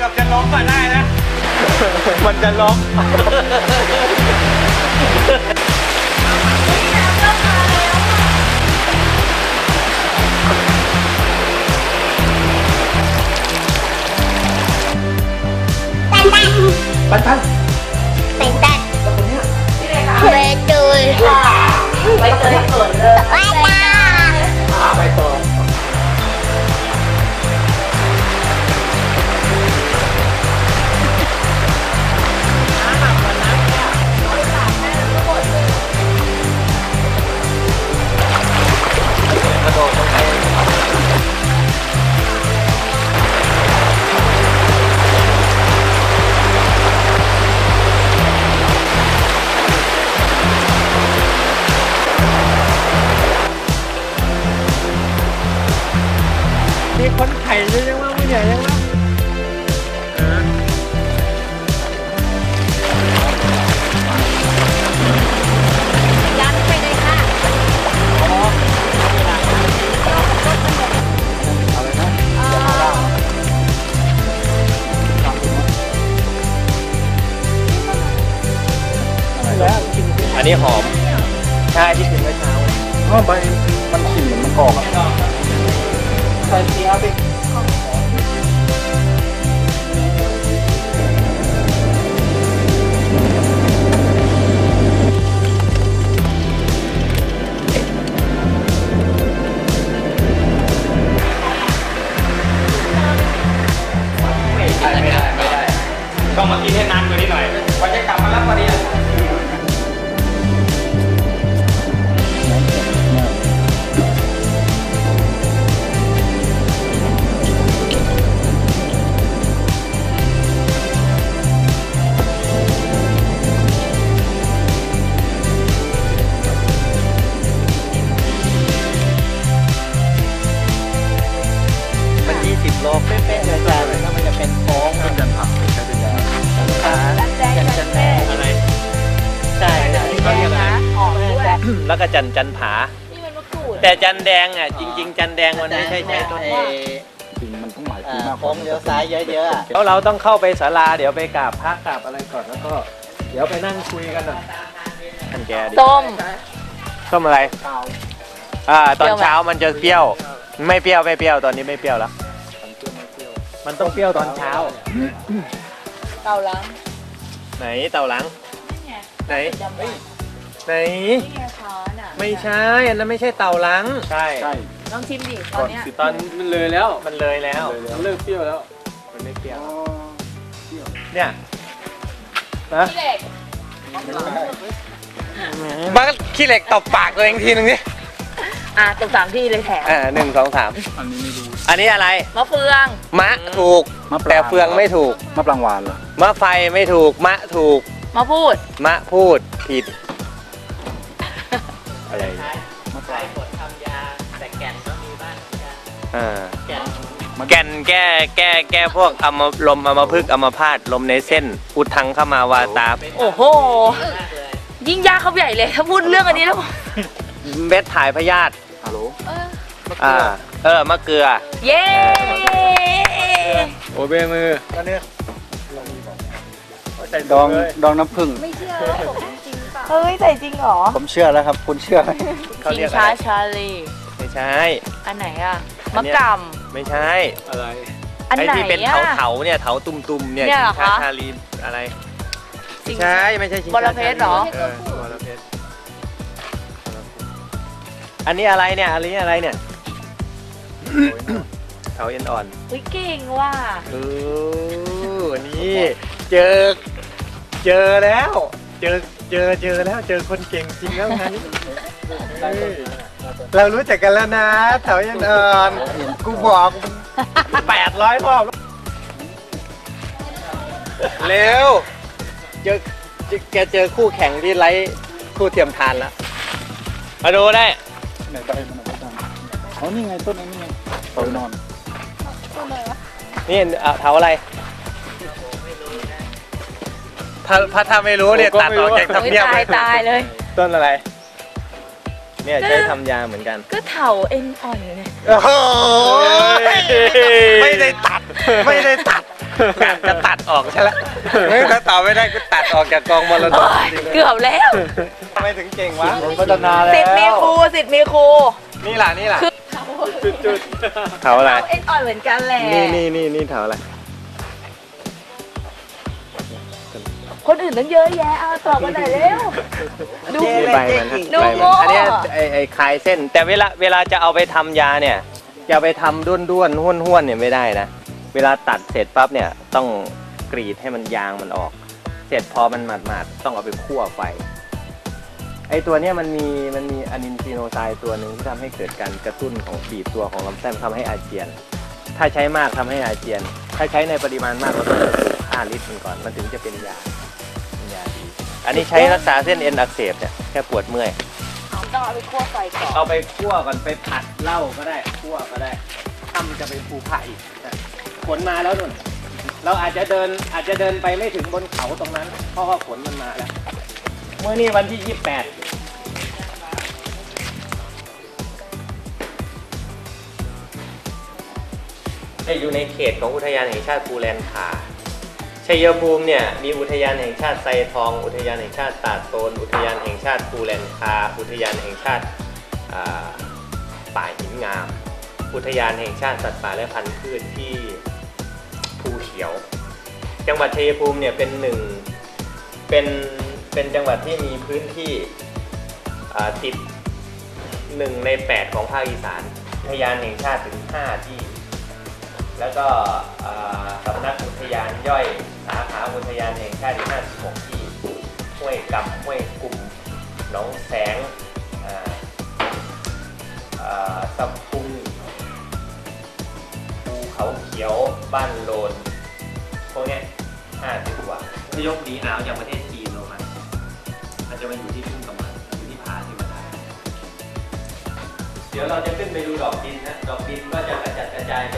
มันจะร้องตันตันเป็นตันเบตูลไปเจอเกิดเลยว้าตาอ่าไปต่อ นี้หอม ใช่ที่กินเมื่อเช้าอ๋อใบมันกลิ่นเหมือนมันกอบอะใส่เสียไปไม่ได้ไม่ได้ ไม่ได้ ต้องมากินให้นานกว่านี้หน่อยวันจะกลับมารับพอดี แล้วก็จันจันผา นี่มันมะกรูดแต่จันแดงอะจริง ๆ จันแดงมันไม่ใช่ใช้ต้นนี้จริงมันต้องหลายปีอ่ามากโค้งเลี้ยวซ้ายเยอะๆอะแล้วเราต้องเข้าไปศาลาเดี๋ยวไปกราบพระกราบอะไรก่อนแล้วก็ เดี๋ยวไปนั่งคุยกันหน่อยท่านแกดิส้ม ส้มอะไรเก่าอ่าตอนเปรี้ยวไหมเช้ามันจะเปรี้ยว ไม่เปรี้ยวไม่เปรี้ยวตอนนี้ไม่เปรี้ยวแล้วมันเปรี้ยวไม่เปรี้ยวมันต้องเปรี้ยวตอนเช้าเกาลังไหนเต่าหลังนี่ไงไหนดำๆนี่ ไหนไงช้อนอะไม่ใช่ อันนั้นไม่ใช่เต่าหลัง ใช่ ใช่ลองชิมดิตอนเนี้ยตอนมันเลยแล้วมันเลยแล้ว เลยแล้วมันเลิกเปรี้ยวแล้วมันไม่เปรี้ยว อ๋อเปรี้ยวเนี่ยนะพี่เล็กบ้าขี้เหล็กตบปากตัวเองทีนึงดิอะตรงสามที่เลยแถมอ่าหนึ่งสองสามอันนี้ไม่รู้อันนี้อะไร มะเฟืองมะถูก มะปรางแต่เฟืองไม่ถูก มะปรางหวานเหรอมะไฟไม่ถูก มะถูกมะพูด มะพูดผิด อ่าแกนแก้แก้แก้พวกอมลมอมพึกษ์อมพาตลมในเส้น อุดทังเข้ามาวาตาโอ้โห ยิ่งยากเขาใหญ่เลย ถ้าพูดเรื่องอันนี้แล้ว เม็ดถ่ายพยาธิฮัลโหลอ่าเออมะเกลือ เย้โอเบมือก็เนี่ยดองดองน้ำผึ้งไม่เชื่อเฮ้ยใส่จริงเหรอ ผมเชื่อแล้วครับ คุณเชื่อไหมชิงช้ารชาลีไม่ใช่ อันไหนอะ มะนเนี้ยกไม่ใช่ อะไรำอันไอ้ไหนที่เป็นอะเถาๆเนี่ยเถาตุ่มๆเนี่ยเนี่ยเหรอชิงช้าคะชาลีอะไรชิไม่งใช่ไม่ใช่ชิงบช้ารเพชรเหรอเออวรเพชรอันนี้อะไรเนี่ยอันนี้อะไรเนี่ยเถาเอ็นอ่อนเฮ้ยเก่งว่ะเออนี่เจอ เจอแล้ว เจอเจอเจอแล้วเจอคนเก่งจริงแล้วงานนี้เฮ้ย เรารู้จักกันแล้วนะเถาเอ็นอ่อนกูบอกแปดร้อยรอบแล้วเร็วเจอเจอแกเจอคู่แข่งที่ไร้คู่เทียมทานแล้วมาดูได้ไหนใบมันไหนบ้างอ๋อนี่ไงต้นนี้นี่ไงเต่านอนนี่อะเถาอะไรถ้าถ้าถ้าไม่รู้เนี่ยตัดออกจากทำเฮ้ยเนียบตายตายเลย ต้นอะไร เนี่ยใช้ทำยาเหมือนกัน ก็เถาเอ็นอ่อนเนี่ยโอ้โหไม่ได้ตัด ไม่ได้ตัดจะตัดออกใช่แล้วถ้าตอบไม่ได้ก็ตัดออกจากกองมรดโอ๊กยเกือบแล้วทำไมถึงเก่งวะพัฒนาแล้วสิทธิ์มีครูสิทธิ์มีครูนี่ล่ะนี่ล่ะจุดเถาอะไรเอ็นอ่อนเหมือนกันแหละนี่นี่นี่นี่เถาอะไร คนอื่นตั้งเยอะแยะเอาตอบมาหน่อยเร็ว ดูใบมันฮะดูใบโง่ มันอันเนี้ยไอไอคลายเส้น แต่เวลาเวลาจะเอาไปทำยาเนี่ยอย่าไปทำด้วนด้วนห้วนห้วนเนี่ยไม่ได้นะ เวลาตัดเสร็จปั๊บเนี่ยต้องกรีดให้มันยางมันออก เสร็จพอมันหมาดหมาดๆต้องเอาไปคั่วไฟไอตัวเนี้ยมันมีมันมีอะนินซีโนไซด์ตัวหนึ่งที่ทำให้เกิดการกระตุ้นของบีบตัวของลำไส้ทำให้อาเจียน ถ้าใช้มากทำให้อาเจียน ถ้าใช้ในปริมาณมากเราต้องสูบค่าลิตรมันก่อนมันถึงจะเป็นยาเป็นยาดี อันนี้ใช้รักษาเส้นเอ็นอักเสบเนี่ยแค่ปวดเมื่อย ต้องเอาไปคั่วไฟก่อนเอาไปคั่วก่อนไปผัดเหล้าก็ได้คั่วก็ได้ทำจะไปภูผาอีกนะฝนมาแล้วนุ่น เราอาจจะเดินอาจจะเดินไปไม่ถึงบนเขาตรงนั้น เพราะว่าฝนมันมาแล้ว เมื่อนี้วันที่ 28จะอยู่ในเขตของอุทยานแห่งชาติภูแลนคา ชัยภูมิเนี่ยมีอุทยานแห่งชาติไซทอง อุทยานแห่งชาติตาดโตน อุทยานแห่งชาติภูแลนคา อุทยานแห่งชาติอ่าป่าหินงาม อุทยานแห่งชาติสัตว์ป่าและพันธุ์พืชที่ภูเขียว จังหวัดชัยภูมิเนี่ยเป็นหนึ่งเป็นเป็นจังหวัดที่มีพื้นที่ติดหนึ่งในแปดของภาคอีสาน อุทยานแห่งชาติถึงห้าที่ แล้วก็อ่าสำนักอุทยานย่อยสาขาอุทยานแห่งชาติอีก56ที่ห้วยกำห้วยกลุ่มหนองแสงอ่าอ่าสัมพุงภูเขาเขียวบ้านโลนพวกเนี้ย50กว่าพยกดีอาวจากประเทศจีนลงมาอาจจะมาอยู่ที่ทุ่งกำมันอยู่ที่ผาที่มาได้เดี๋ยวเราจะขึ้นไปดูดอกดินนะ ดอกดินก็จะกระจัดกระจายไปตามอ่าบ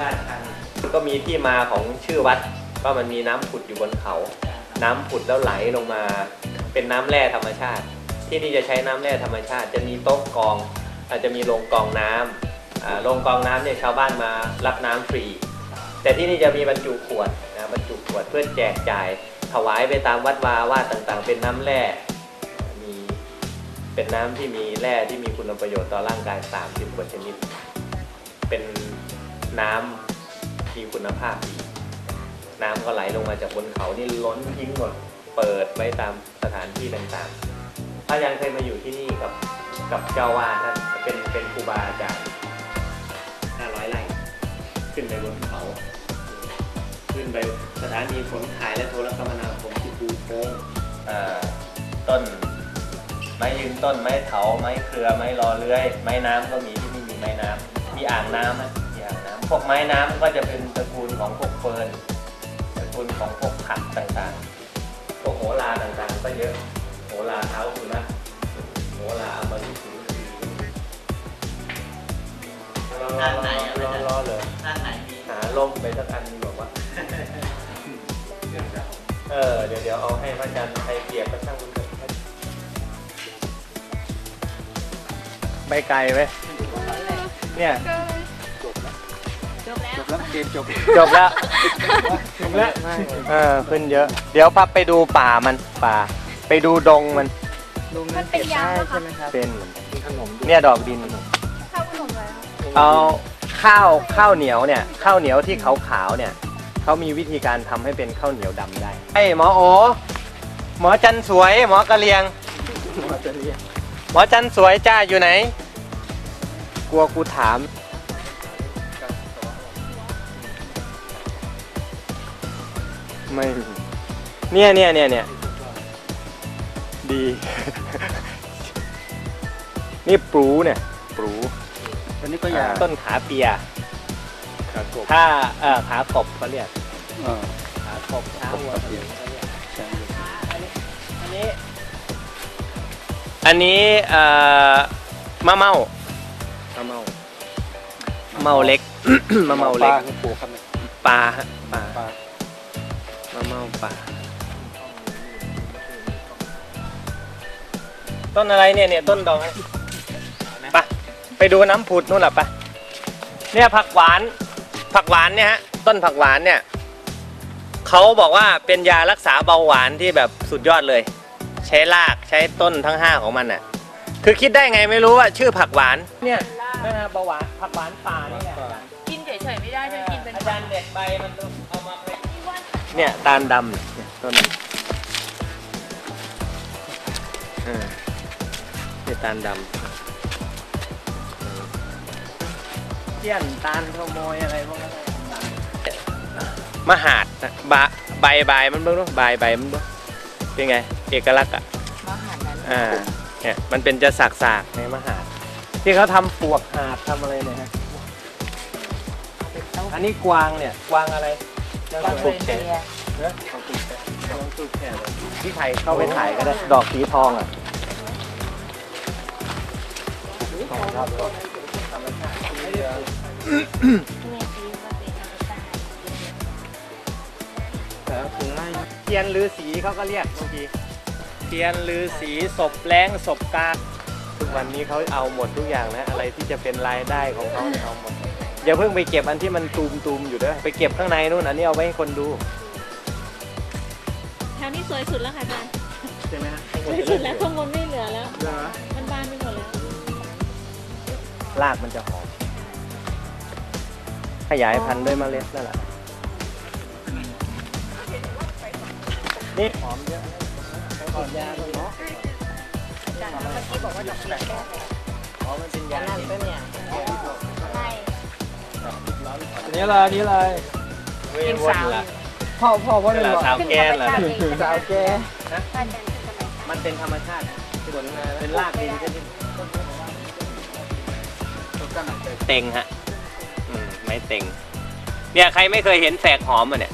ริเวณที่ลาดชันก็มีที่มาของชื่อวัดว่ามันมีน้ำผุดอยู่บนเขา น้ำผุดแล้วไหลลงมา เป็นน้ำแร่ธรรมชาติ ที่นี่จะใช้น้ำแร่ธรรมชาติ จะมีโต๊ะกองอาจจะมีโรงกองน้ำอ่าโรงกองน้ำเนี่ยชาวบ้านมารับน้ำฟรี แต่ที่นี่จะมีบรรจุขวดนะบรรจุขวดเพื่อแจกจ่าย ถวายไปตามวัดวาว่าต่างๆ เป็นน้ำแร่มีเป็นน้ำที่มีแร่ที่มีคุณประโยชน์ต่อร่างกาย 30 กว่าชนิด เป็น น้ำมีคุณภาพดีน้ำก็ไหลลงมาจากบนเขานี่ล้นทิ้งหมดเปิดไว้ตามสถานที่ต่างๆถ้ายังเคยมาอยู่ที่นี่กับกับเจ้าวาดนะเป็นเป็นครูบาอาจารย์500ไร่ขึ้นไปบนเขา ขึ้นไปสถานีขนถ่ายและโทรคมนาคมที่ภูโค้งอ่าต้น ไม้ยืนต้นไม้เถาไม้เครือไม้รอเลื้อย ไม้น้ำก็มีที่นี่มีไม้น้ำมีอ่างน้ำนะมีอ่างน้ำ พวกไม้น้ำก็จะเป็นตระกูลของพวกเฟิร์นตระกูลของพวกผักต่างๆพวกโหราต่างๆ ก็เยอะโหราเท้าสุนัขโหราอมฤตสูสีรอรอรอรอรอเลยด้านไหนมีหาล่มไปสักอันดีบอกว่าเออเดี๋ยวเดี๋ยวเอาให้พระอาจารย์ใครเปียกก็ช่างมันเถอะไปไกลไหมเนี่ย จบแล้วเกมจบจบแล้วจบแล้วเออขึ้นเยอะ เดี๋ยวพับไปดูป่ามันป่า ไปดูดงมันมันเป็นยางใช่ไหมครับเป็นมีขนมด้วยเนี่ยดอกดินข้าวขนมอะไรครับเอาข้าวข้าวเหนียวเนี่ย ข้าวเหนียวที่ขาวๆเนี่ยเขามีวิธีการทำให้เป็นข้าวเหนียวดำได้ไอ้ยหมอโอหมอจันสวย หมอกะเลียงมาจะเรียกหมอจันสวยจ้าอยู่ไหน กลัวกูถาม ไม่มีเนี่ยเนี่ยเนี่ยเนี่ยดี นี่ปรูเนี่ยปรูอันนี้ก็ยาต้นขาเปีย ขากบถ้าเอ่อขากบเขาเรียกเออขากบขาวัวเขาเรียกใช่อันนี้ อันนี้เอ่อมะเมามะเมาเมาเล็กมะเมาเล็กปลาคือปูครับเนี่ยปลาฮะปลาปลามะเมา ปลาต้นอะไรเนี่ยเนี่ยต้นดอกอะไรไปไปดูน้ำผุดนู่นแหละไปเนี่ยผักหวาน ผักหวานเนี่ยฮะต้นผักหวานเนี่ยเขาบอกว่าเป็นยารักษาเบาหวานที่แบบสุดยอดเลย ใช้รากใช้ต้นทั้งห้าของมันน่ะ คือคิดได้ไงไม่รู้ว่าชื่อผักหวานเนี่ยนะฮะเบาหวานผักหวานป่านี่แหละกินเฉยๆไม่ได้ใช่กินเป็นอาจารย์เด็ดใบมัน เอามาเนี่ยตาลดำเนี่ยต้นนี้เออเนี่ยตาลดำเจี้ยนตาลขโมยอะไรพวกนั้นมหาดนะบะใบใบมันเบ้างเนอะใบใบมันเบ้างเป็นไง เอกลักษณ์อะมาหารนั้นอ่าเนี่ยมันเป็นจะสากสากๆในมหาด ที่เขาทำปวกหาดทำอะไรเนี่ยฮะอันนี้กวางเนี่ยกวางอะไร บางปลูเรกนแฉเดียเนอะเอาปลูกแฉลองปลูกแฉเลยพี่ไข่เข้าไปถ่ายก็ได้ดอกสีทองอะเทียนลือสีเขาก็เรียกบางทีเทียนลือสีศพแรงศพกาทุกวันนี้เขาเอาหมดทุกอย่างนะ อะไรที่จะเป็นรายได้ของเขาเนี่ยเอาหมด อย่าเพิ่งไปเก็บอันที่มันตูมตูมๆอยู่เด้อไปเก็บข้างในนู่นอันนี้เอาไว้ให้คนดูแถวนี้สวยสุดแล้วค่ะอาจารย์ใช่ไหมฮะสวยสุดแล้วข้างบนไม่เหลือแล้ว เหรอมันบานไปหมดแล้วรากมันจะหอมขยายพันธุ์ด้วยเมล็ดนั่นแหละนี่หอมเยอะหอมยาด้วยเนาะอ๋อมันเป็นยานั่นก็เนี่ย อันนี้อะไรอันนี้อะไรเวรวนละพ่อพ่อพ่อเวเลยลาบอกสาวแก่ละสาวแกมันเป็นธรรมชาติส่วนเป็นรากดินใช่ไหมเต็งฮะอืมไม่เต็ง เนี่ยใครไม่เคยเห็นแสกหอมอะเนี่ย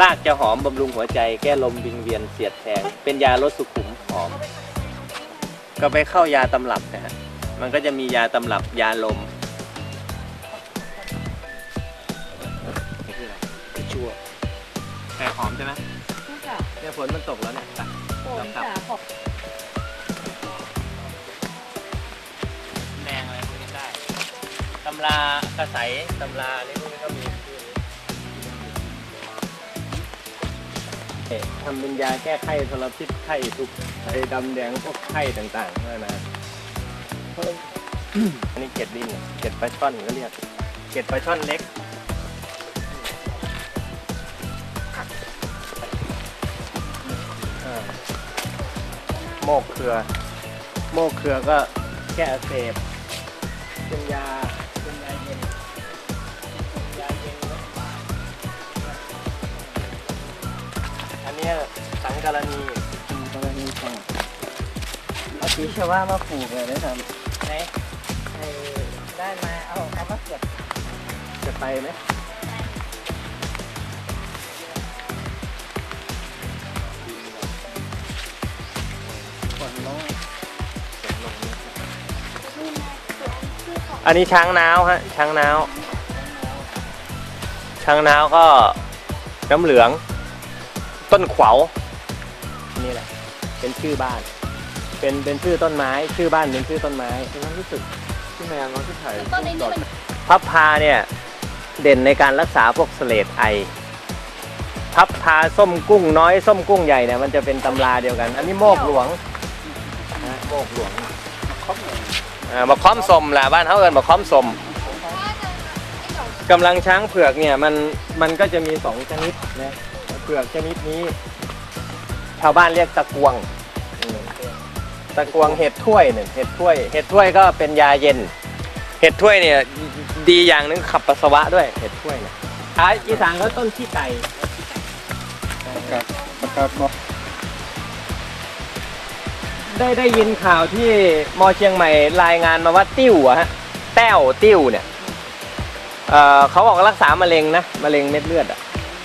รากจะหอมบำรุงหัวใจ แก้ลมวิงเวียนเสียดแทง เป็นยาลดสุขุมหอม ก็ไปเข้ายาตำรับนะฮะ มันก็จะมียาตำรับยาลม หอมใช่ไหมค่ะเนี่ยฝนมันตกแล้วเนี่ยไปโอ้ยค่ะขอบแดงอะไรพวกนี้ได้ ตำรากระใสตำราอะไรพวกนี้ก็มีชื่อนี้เอ๊ะทำเป็นยาแก้ไข้ทรพิษไข้ทุกไข้ดำแดงพวกไข้ต่างๆนั่นนะอันนี้เกล็ดดินเกล็ดปลาช่อนก็เรียกเกล็ดปลาช่อนเล็ก โมกเครือ โมกเครือก็แก้อักเสบเป็นยาเป็นยาเย็นยาเย็นลดบาดอันเนี้ยสังกรณีกรณีของเอาปีชาวามาปลูกเลยได้ทไหนำได้มาเอาเอามาเก็บจะไปไหม อันนี้ช้างน้าวฮะช้างน้าวช้างน้าวก็น้ำเหลือง ต้นขวาวนี่แหละ เป็นชื่อบ้าน เป็นเป็นชื่อต้นไม้ ชื่อบ้านเป็นชื่อต้นไม้ฉันรู้สึกที่แมนเราที่ถ่ายต้นนี้นี่มันพับพาเนี่ยเด่นในการรักษาพวกเสลดไอ พับพาส้มกุ้งน้อยส้มกุ้งใหญ่เนี่ยมันจะเป็นตำราเดียวกัน อันนี้โมกหลวงนะโมกหลวงอ่า บักค้อมสมแหละบ้านเขาเอินบักค้อมสมกำลังช้างเผือกเนี่ยมันมันก็จะมีสองชนิดนะเผือกชนิดนี้ ชาวบ้านเรียกตะกวงอืมตะกวงเห็ดถ้วยเนี่ยเห็ดถ้วยเห็ดถ้วยก็เป็นยาเย็น เห็ดถ้วยเนี่ยดีอย่างหนึงขับปัสสาวะด้วยเห็ดถ้วยเนี่ยอ่าอีสานเขาต้นขี้ไก่ประกาศประกาศบอก ได้ได้ยินข่าวที่มอเชียงใหม่รายงานมาว่าติ้วอะฮะแต้วติ้วเนี่ยเอ่อเขาบอกรักษามะเร็งนะมะเร็งเม็ดเลือดอะ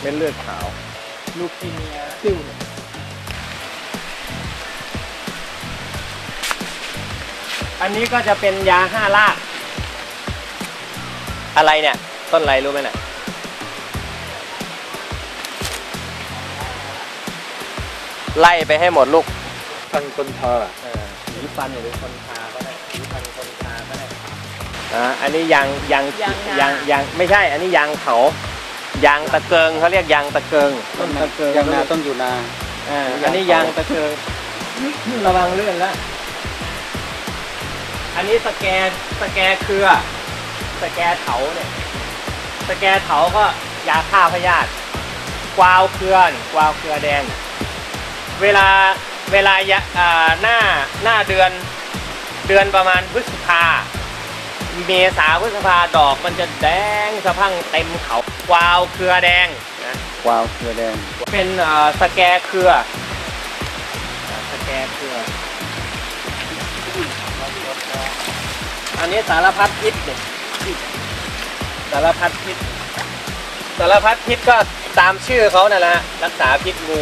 เม็ดเลือดขาว ลูกกิเนียติ้วเนี่ยอันนี้ก็จะเป็นยาห้ารากอะไรเนี่ย ต้นอะไรรู้ไหมเนี่ยไล่ไปให้หมดลูก ฟันคนทาเออหรือฟันหรือคนทาก็ได้หรือฟันคนทาก็ได้อ่าอันนี้ยางยางยางนายางยางไม่ใช่ อันนี้ยางเขายางตะเกิงเขาเรียกยางตะเกิงต้นตะเกียงนาต้นอยู่นา อ่าอันนี้ยางตะเกิงระวังเลื่อนละอันนี้สแกนสแกเครือ สแกเถาเนี่ย สแกเถาก็ยาฆ่าพยาธิกวาวเครือนกวาวเครือแดง เวลา เวลายะอ่าหน้าหน้าเดือนเดือนประมาณพฤษภา เมษาพฤษภาดอกมันจะแดงสะพรังเต็มเขากวาวเครือแดงนะวาวเครือแดง เป็นเอ่อสแกเครืออ่าสแกเครือ อันนี้สารพัดพิษเนี่ยสารพัดพิษสารพัดพิษก็ตามชื่อเขานั่นแหละฮะรักษาพิษงู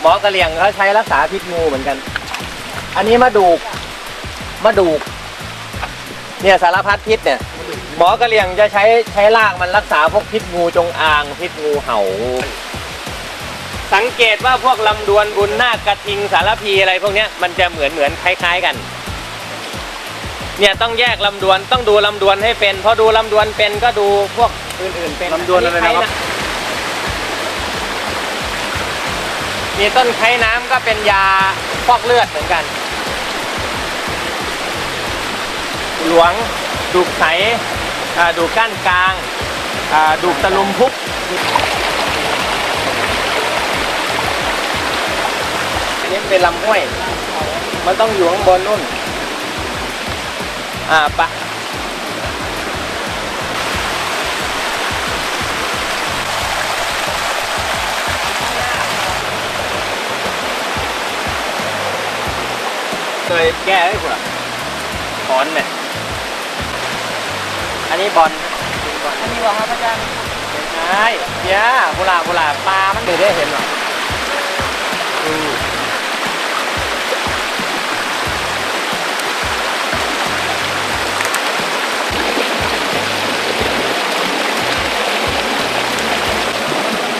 หมอกระเหลี่ยงเขาใช้รักษาพิษงูเหมือนกัน อันนี้มาดูกมาดูก เนี่ยสารพัดพิษเนี่ย หมอกระเหลี่ยงจะใช้ใช้รากมันรักษาพวกพิษงูจงอาง พิษงูเห่า สังเกตว่าพวกลำดวนบุญนาคกระทิงสารพีอะไรพวกเนี้ยมันจะเหมือนเหมือนคล้าย ๆกันเนี่ยต้องแยกลำดวนต้องดูลำดวนให้เป็นพอดูลำดวนเป็นก็ดูพวกอื่นๆเป็นลำดวนอะไรนะครับ มีต้นไข้น้ำก็เป็นยาฟอกเลือดเหมือนกัน หลวงดูกใสอ่าดูกก้านกลางอ่าดูกตะลุมพุกอันนี้เป็นลำห้วย มันต้องอยู่ข้างบนนู่น อ่าปะ แก้ให้กูเหรอถอนเนี่ย อันนี้บอลบอลอันนี้บอกครับอาจารย์ใช่เดี๋ยวบุหลาบุหลาปลา มันไม่ได้เห็นหรอกอืม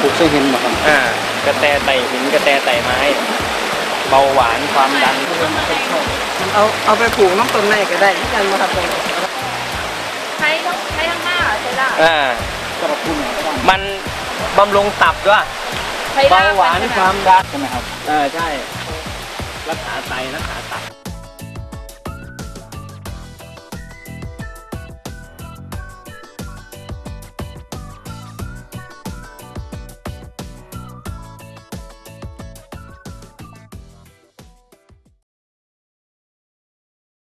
ปลูกใส่หินมาครับ อ่ากระแตไต่หินกระแตไต่ไม้ เบาหวานความดันมันเอาเอาไปปลูกน้ำต้นไม้ก็ได้ที่กันมาครับตรงนี้ใช้ทั้งใช้ทั้งหน้าใช้ได้อ่าสำหรับคุณก็ต้องมันบำรุงตับด้วยใช้เบาได้หวานความดันใช่ไหมครับเออใช่รักษาไตรักษาตับ